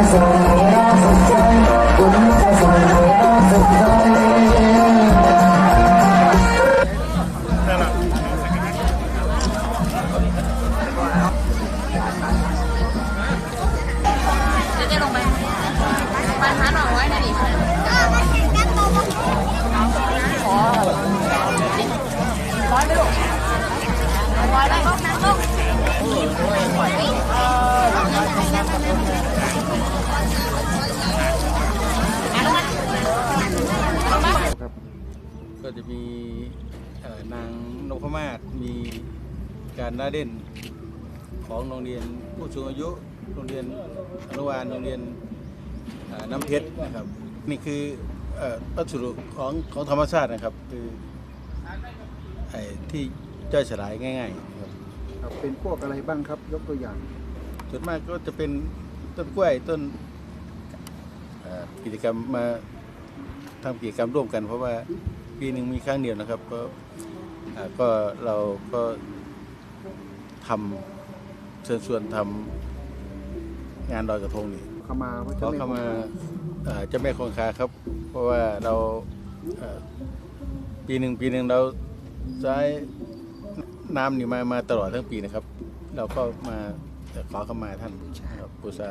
จ ก็จะมีเอ่อนางนพมาศมีการน่าเด่นของโรงเรียนผู้สูงอายุโรงเรียนอนุบาลโรงเรียนเอ่อน้ำเพชรนะครับนี่คือเอ่อวัสดุของของธรรมชาตินะครับ คือไอ้ที่ย่อยสลายง่ายๆนะครับครับเป็นพวกอะไรบ้างครับ ยกตัวอย่างส่วนมากก็จะเป็นต้นกล้วยต้นเอ่อกิจกรรมมาทำกิจกรรมร่วมกัน เพราะว่า ปีหนึ่งมีครั้งเดียวนะครับ ก็อ่าก็เราก็ทำเชิญชวนทำงานลอยกระทงนี่เข้ามาพระขเจ้าอแม่เข้าคงมาคาเอ่อเจ้าแม่คงคาครับ เพราะว่าเราเอ่อปีหนึ่งปีหนึ่งเราใช้น้ำนี่มามาตลอดทั้งปีนะครับ เราก็มาขอเข้ามาท่านครับบูชา